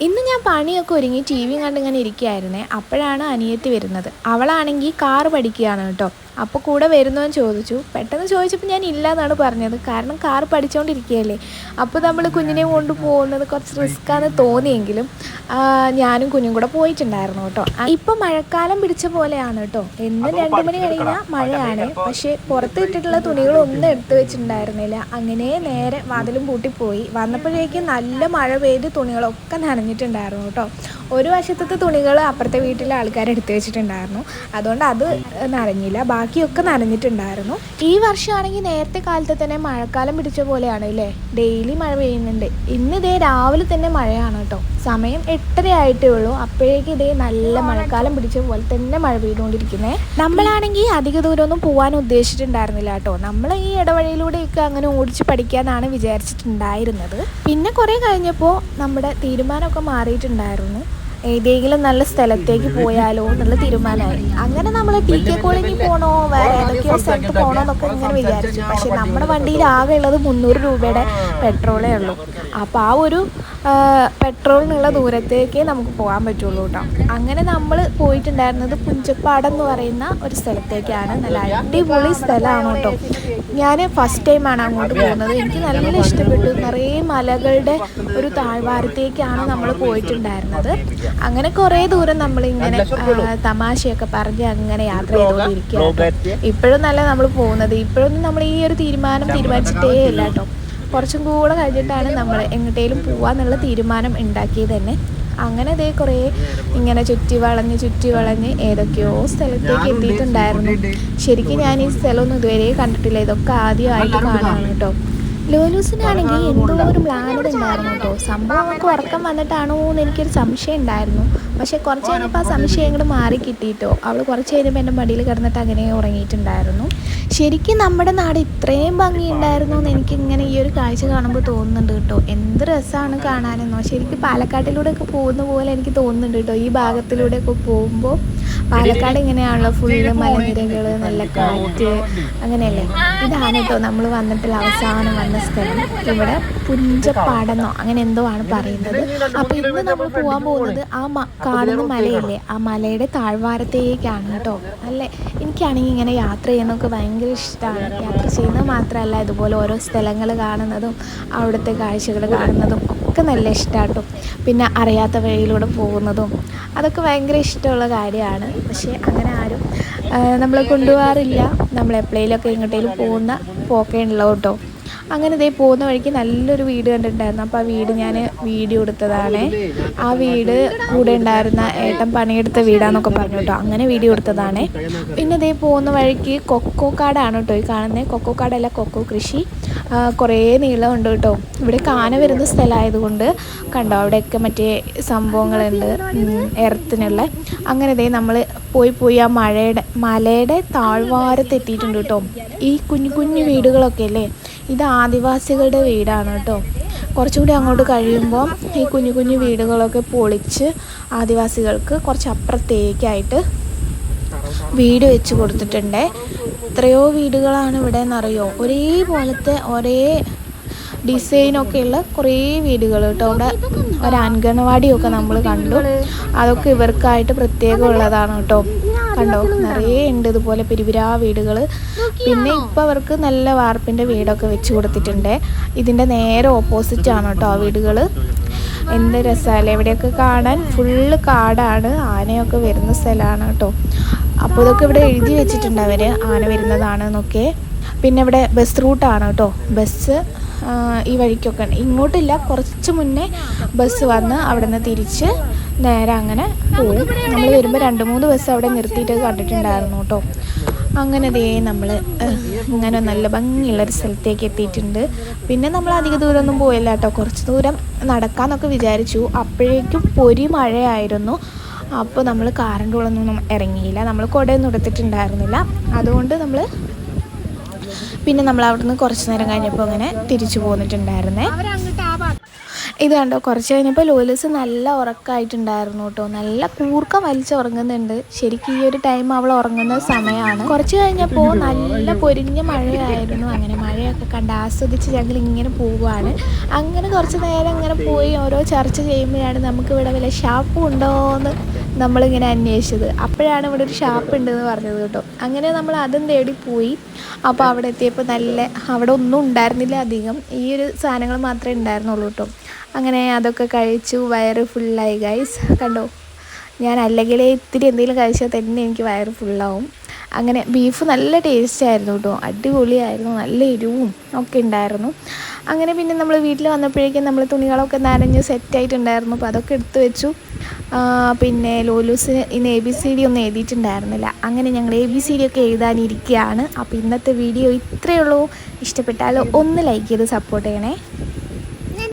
ഇന്ന് ഞാൻ പണിയൊക്കെ ഒരുങ്ങി ടി വിയും കണ്ടിങ്ങനെ ഇരിക്കുകയായിരുന്നേ. അപ്പോഴാണ് അനിയത്തി വരുന്നത്. അവളാണെങ്കിൽ കാറ് പഠിക്കുകയാണ് കേട്ടോ. അപ്പോൾ കൂടെ വരുന്നോന്ന് ചോദിച്ചു. പെട്ടെന്ന് ചോദിച്ചപ്പോൾ ഞാൻ ഇല്ല എന്നാണ് പറഞ്ഞത്. കാരണം കാർ പഠിച്ചുകൊണ്ടിരിക്കുകയല്ലേ അപ്പോൾ നമ്മൾ കുഞ്ഞിനെ കൊണ്ട് പോകുന്നത് കുറച്ച് റിസ്ക്കാന്ന് തോന്നിയെങ്കിലും ഞാനും കുഞ്ഞും കൂടെ പോയിട്ടുണ്ടായിരുന്നു കേട്ടോ. ഇപ്പം മഴക്കാലം പിടിച്ച പോലെയാണ് കേട്ടോ. എന്നും രണ്ട് മണി കഴിഞ്ഞാൽ മഴയാണ്. പക്ഷേ പുറത്ത് ഇട്ടിട്ടുള്ള തുണികളൊന്നും എടുത്തു വെച്ചിട്ടുണ്ടായിരുന്നില്ല. അങ്ങനെ നേരെ വാതിലും പൂട്ടിപ്പോയി. വന്നപ്പോഴേക്കും നല്ല മഴ പെയ്ത് തുണികളൊക്കെ നനഞ്ഞിട്ടുണ്ടായിരുന്നു കേട്ടോ. ഒരു വശത്തത്തെ തുണികൾ അപ്പുറത്തെ വീട്ടിലെ ആൾക്കാർ എടുത്തു വെച്ചിട്ടുണ്ടായിരുന്നു. അതുകൊണ്ട് അത് നനഞ്ഞില്ല. ബാക്കിയൊക്കെ നനഞ്ഞിട്ടുണ്ടായിരുന്നു. ഈ വർഷമാണെങ്കിൽ നേരത്തെ കാലത്ത് തന്നെ മഴക്കാലം പിടിച്ച പോലെയാണ് അല്ലേ ഡെയിലി മഴ പെയ്യുന്നുണ്ട്. ഇന്ന് ഇതേ രാവിലെ തന്നെ മഴയാണ് കേട്ടോ സമയം എട്ടര ആയിട്ടേ ഉള്ളൂ. അപ്പോഴേക്കും ഇതേ നല്ല മഴക്കാലം പിടിച്ച പോലെ തന്നെ മഴ പെയ്തുകൊണ്ടിരിക്കുന്നത് നമ്മളാണെങ്കിൽ അധിക ദൂരമൊന്നും പോകാൻ ഉദ്ദേശിച്ചിട്ടുണ്ടായിരുന്നില്ല കേട്ടോ നമ്മൾ ഈ ഇടവഴിയിലൂടെയൊക്കെ അങ്ങനെ ഓടിച്ച് പഠിക്കാനാണ് വിചാരിച്ചിട്ടുണ്ടായിരുന്നത്. പിന്നെ കുറേ കഴിഞ്ഞപ്പോൾ നമ്മുടെ തീരുമാനമൊക്കെ മാറിയിട്ടുണ്ടായിരുന്നു. ഏതെങ്കിലും നല്ല സ്ഥലത്തേക്ക് പോയാലോ എന്നുള്ള തീരുമാനമായി. അങ്ങനെ നമ്മൾ ടി കെ കോളേജിൽ പോകണോ വേറെ ഏതൊക്കെയോ സ്ഥലത്ത് പോകണോ എന്നൊക്കെ ഇങ്ങനെ വിചാരിച്ചു. പക്ഷെ നമ്മുടെ വണ്ടിയിൽ ആകെ ഉള്ളത് മുന്നൂറ് രൂപയുടെ പെട്രോളേ ഉള്ളൂ. അപ്പോൾ ആ ഒരു പെട്രോളിനുള്ള ദൂരത്തേക്കേ നമുക്ക് പോകാൻ പറ്റുള്ളൂ കേട്ടോ. അങ്ങനെ നമ്മൾ പോയിട്ടുണ്ടായിരുന്നത് പുഞ്ചപ്പാടം എന്ന് പറയുന്ന ഒരു സ്ഥലത്തേക്കാണ്. നല്ല അടിപൊളി സ്ഥലമാണ് കേട്ടോ. ഞാൻ ഫസ്റ്റ് ടൈമാണ് അങ്ങോട്ട് പോകുന്നത്. എനിക്ക് നല്ല ഇഷ്ടപ്പെട്ടു. നിറയെ മലകളുടെ ഒരു താഴ്വാരത്തേക്കാണ് നമ്മൾ പോയിട്ടുണ്ടായിരുന്നത്. അങ്ങനെ കുറേ ദൂരം നമ്മളിങ്ങനെ തമാശയൊക്കെ പറഞ്ഞ് അങ്ങനെ യാത്ര ചെയ്തുകൊണ്ടിരിക്കുകയാണ് ഇപ്പോഴും നല്ല നമ്മൾ പോകുന്നത്. ഇപ്പോഴൊന്നും നമ്മൾ ഈ ഒരു തീരുമാനം തീരുമാനിച്ചിട്ടേ ഇല്ല കേട്ടോ. കുറച്ചും കൂടെ കഴിഞ്ഞിട്ടാണ് നമ്മൾ എങ്ങോട്ടേലും പോവാന്നുള്ള തീരുമാനം ഉണ്ടാക്കിയത് തന്നെ. അങ്ങനെ അതേ കുറേ ഇങ്ങനെ ചുറ്റി വളഞ്ഞ് ചുറ്റി വളഞ്ഞ് ഏതൊക്കെയോ സ്ഥലത്തേക്ക് എത്തിയിട്ടുണ്ടായിരുന്നു. ശരിക്കും ഞാൻ ഈ സ്ഥലമൊന്നും ഇതുവരെ കണ്ടിട്ടില്ല. ഇതൊക്കെ ആദ്യമായിട്ട് കാണാണ് കേട്ടോ. ലോലൂസിനാണെങ്കിൽ എന്തോ ഒരു പ്ലാനോട് ഉണ്ടായിരുന്നു കേട്ടോ. സംഭവം നമുക്ക് ഉറക്കം വന്നിട്ടാണോ എന്ന് എനിക്കൊരു സംശയം ഉണ്ടായിരുന്നു. പക്ഷേ കുറച്ച് കഴിഞ്ഞപ്പോൾ ആ സംശയം ഇങ്ങോട്ട് മാറി കിട്ടിയിട്ടോ അവൾ കുറച്ച് കഴിഞ്ഞപ്പോൾ എന്റെ മടിയിൽ കിടന്നിട്ട് അങ്ങനെ ഉറങ്ങിയിട്ടുണ്ടായിരുന്നു. ശരിക്കും നമ്മുടെ നാട് ഇത്രയും ഭംഗിയുണ്ടായിരുന്നു എന്ന് എനിക്ക് ഇങ്ങനെ ഈ ഒരു കാഴ്ച കാണുമ്പോൾ തോന്നുന്നുണ്ട് കേട്ടോ. എന്ത് രസമാണ് കാണാനെന്നോ. ശരിക്കും പാലക്കാട്ടിലൂടെയൊക്കെ പോകുന്ന പോലെ എനിക്ക് തോന്നുന്നുണ്ട് കേട്ടോ. ഈ ഭാഗത്തിലൂടെയൊക്കെ പോകുമ്പോൾ പാലക്കാട് ഇങ്ങനെയാണല്ലോ ഫുള്ള് മലനിരകൾ നല്ല കാറ്റ് അങ്ങനെയല്ലേ? ഇതാണ് കേട്ടോ നമ്മൾ വന്നിട്ടുള്ള അവസാനം വന്ന സ്ഥലം. ഇവിടെ പുഞ്ചപ്പാടെന്നോ അങ്ങനെ എന്തോ ആണ് പറയുന്നത്. അപ്പോൾ ഇന്ന് നമ്മൾ പോകാൻ പോകുന്നത് ആ കാണുന്ന മലയില്ലേ ആ മലയുടെ താഴ്വാരത്തേക്കാണ് കേട്ടോ അല്ലേ? എനിക്കാണെങ്കിൽ ഇങ്ങനെ യാത്ര ചെയ്യുന്നതൊക്കെ ഭയങ്കര ഇഷ്ടമാണ് യാത്ര ചെയ്യുന്നത് മാത്രമല്ല ഇതുപോലെ ഓരോ സ്ഥലങ്ങൾ കാണുന്നതും അവിടുത്തെ കാഴ്ചകൾ കാണുന്നതും ഒക്കെ നല്ല ഇഷ്ടമാണ് പിന്നെ അറിയാത്ത വഴിയിലൂടെ പോകുന്നതും അതൊക്കെ ഭയങ്കര ഇഷ്ടമുള്ള കാര്യമാണ്. പക്ഷേ അങ്ങനെ ആരും നമ്മളെ കൊണ്ടുപോകാറില്ല. നമ്മൾ എപ്പോഴേലൊക്കെ എങ്ങോട്ടേലും പോകുന്ന പോക്കേ ഉള്ളൂ കേട്ടോ അങ്ങനെ ഇതേ പോകുന്ന വഴിക്ക് നല്ലൊരു വീട് കണ്ടിട്ടുണ്ടായിരുന്നു. അപ്പോൾ ആ വീട് ഞാൻ വീഡിയോ എടുത്തതാണ്. ആ വീട് കൂടെ ഉണ്ടായിരുന്ന ഏട്ടൻ പണിയെടുത്ത വീടാന്നൊക്കെ പറഞ്ഞു കേട്ടോ. അങ്ങനെ വീഡിയോ എടുത്തതാണ്. പിന്നെ ഇതേ പോകുന്ന വഴിക്ക് കൊക്കോ കാടാണ് കേട്ടോ ഈ കാണുന്നത് കൊക്കോ കാടല്ല കൊക്കോ കൃഷി. കുറേ നീളമുണ്ട് കേട്ടോ. ഇവിടെ കാന വരുന്ന സ്ഥലമായതുകൊണ്ട് കണ്ടോ അവിടെയൊക്കെ മറ്റേ സംഭവങ്ങളുണ്ട്. എർത്തിനുള്ള. അങ്ങനെ ഇതേ നമ്മൾ പോയി പോയി ആ മഴയുടെ മലയുടെ താഴ്വാരത്ത് എത്തിയിട്ടുണ്ട് കേട്ടോ. ഈ കുഞ്ഞു കുഞ്ഞു വീടുകളൊക്കെ അല്ലേ? ഇത് ആദിവാസികളുടെ വീടാണ് കേട്ടോ. കുറച്ചുകൂടി അങ്ങോട്ട് കഴിയുമ്പോൾ ഈ കുഞ്ഞു കുഞ്ഞു വീടുകളൊക്കെ പൊളിച്ച് ആദിവാസികൾക്ക് കുറച്ച് അപ്പുറത്തേക്കായിട്ട് വീട് വെച്ച് കൊടുത്തിട്ടുണ്ട്. എത്രയോ വീടുകളാണ് ഇവിടെ എന്നറിയോ ഒരേപോലത്തെ ഒരേ ഡിസൈനൊക്കെയുള്ള കുറേ വീടുകൾ കേട്ടോ. അവിടെ ഒരു അംഗനവാടിയൊക്കെ നമ്മൾ കണ്ടു. അതൊക്കെ ഇവർക്കായിട്ട് പ്രത്യേകമുള്ളതാണ് കേട്ടോ. കണ്ടോ? നിറയെ ഉണ്ട് ഇതുപോലെ പെരുവിരാ വീടുകൾ പിന്നെ ഇപ്പോൾ അവർക്ക് നല്ല വാർപ്പിന്റെ വീടൊക്കെ വെച്ച് കൊടുത്തിട്ടുണ്ട്. ഇതിന്റെ നേരെ ഓപ്പോസിറ്റ് ആണ് കേട്ടോ ആ വീടുകൾ എന്ത് രസമല്ലേ ഇവിടെയൊക്കെ കാണാൻ ഫുള്ള് കാടാണ്. ആനയൊക്കെ വരുന്ന സ്ഥലമാണ് കേട്ടോ. അപ്പോൾ ഇതൊക്കെ ഇവിടെ എഴുതി വെച്ചിട്ടുണ്ട് അവർ ആന വരുന്നതാണ് വരുന്നതാണെന്നൊക്കെ. പിന്നെ ഇവിടെ ബസ് റൂട്ടാണ് കേട്ടോ. ബസ് ഈ വഴിക്കൊക്കെ. ഇങ്ങോട്ടില്ല കുറച്ച് മുന്നേ ബസ് വന്ന് അവിടെ നിന്ന് തിരിച്ച് നേരെ അങ്ങനെ പോവും നമ്മൾ വരുമ്പോൾ രണ്ട് മൂന്ന് ബസ് അവിടെ നിർത്തിയിട്ട് കണ്ടിട്ടുണ്ടായിരുന്നു കേട്ടോ. അങ്ങനെ ദേ നമ്മൾ ഇങ്ങനെ നല്ല ഭംഗിയുള്ളൊരു സ്ഥലത്തേക്ക് എത്തിയിട്ടുണ്ട്. പിന്നെ നമ്മൾ അധിക ദൂരമൊന്നും പോയില്ല കേട്ടോ. കുറച്ച് ദൂരം നടക്കാമെന്നൊക്കെ വിചാരിച്ചു. അപ്പോഴേക്കും പൊരി മഴയായിരുന്നു. അപ്പോൾ നമ്മൾ കാറിന്റെ ഉള്ളൊന്നും ഇറങ്ങിയില്ല. നമ്മൾ കുടയൊന്നും എടുത്തിട്ടുണ്ടായിരുന്നില്ല. അതുകൊണ്ട് നമ്മൾ പിന്നെ നമ്മൾ അവിടുന്ന് കുറച്ച് നേരം കഴിഞ്ഞപ്പോൾ അങ്ങനെ തിരിച്ചു പോന്നിട്ടുണ്ടായിരുന്നേ. ഇത് കണ്ടോ? കുറച്ച് കഴിഞ്ഞപ്പോൾ ലോലസ് നല്ല ഉറക്കമായിട്ടുണ്ടായിരുന്നു കേട്ടോ. നല്ല കൂർക്കം വലിച്ച് ഉറങ്ങുന്നുണ്ട്. ശരിക്കും ഈ ഒരു ടൈം അവൾ ഉറങ്ങുന്ന സമയമാണ് കുറച്ച് കഴിഞ്ഞപ്പോൾ നല്ല പൊരിഞ്ഞ മഴയായിരുന്നു. അങ്ങനെ മഴയൊക്കെ കണ്ട് ആസ്വദിച്ച് ഞങ്ങൾ ഇങ്ങനെ പോവുകയാണ്. അങ്ങനെ കുറച്ച് നേരം ഇങ്ങനെ പോയി ഓരോ ചർച്ച ചെയ്യുമ്പോഴാണ് നമുക്ക് ഇവിടെ വല്ല ഷാപ്പും ഉണ്ടോ എന്ന് നമ്മളിങ്ങനെ അന്വേഷിച്ചത്. അപ്പോഴാണ് ഇവിടെ ഒരു ഷാപ്പ് ഉണ്ടെന്ന് പറഞ്ഞത് കേട്ടോ. അങ്ങനെ നമ്മൾ അതും തേടി പോയി. അപ്പോൾ അവിടെ എത്തിയപ്പോൾ നല്ല അവിടെ ഒന്നും ഉണ്ടായിരുന്നില്ല അധികം. ഈ ഒരു സാധനങ്ങൾ മാത്രമേ ഉണ്ടായിരുന്നുള്ളൂ കേട്ടോ. അങ്ങനെ അതൊക്കെ കഴിച്ചു. വയറ് ഫുള്ളായി ഗൈസ് കണ്ടോ? ഞാൻ അല്ലെങ്കിൽ ഇത്തിരി എന്തെങ്കിലും കഴിച്ചാൽ തന്നെ എനിക്ക് വയറ് ഫുള്ളാവും അങ്ങനെ ബീഫ് നല്ല ടേസ്റ്റ് ആയിരുന്നു കേട്ടോ. അടിപൊളിയായിരുന്നു. നല്ല എരിവും ഒക്കെ ഉണ്ടായിരുന്നു. അങ്ങനെ പിന്നെ നമ്മൾ വീട്ടിൽ വന്നപ്പോഴേക്കും നമ്മൾ തുണികളൊക്കെ നനഞ്ഞ് സെറ്റായിട്ടുണ്ടായിരുന്നു അപ്പോൾ അതൊക്കെ എടുത്തു വെച്ചു. പിന്നെ ലോലൂസിന് ഇന്ന് എ ബി സി ഡി ഒന്നും എഴുതിയിട്ടുണ്ടായിരുന്നില്ല. അങ്ങനെ ഞങ്ങൾ എ ബി സി ഡി ഒക്കെ എഴുതാനിരിക്കുകയാണ് അപ്പോൾ ഇന്നത്തെ വീഡിയോ ഇത്രയേ ഉള്ളൂ. ഇഷ്ടപ്പെട്ടാൽ ഒന്ന് ലൈക്ക് ചെയ്ത് സപ്പോർട്ട് ചെയ്യണേ.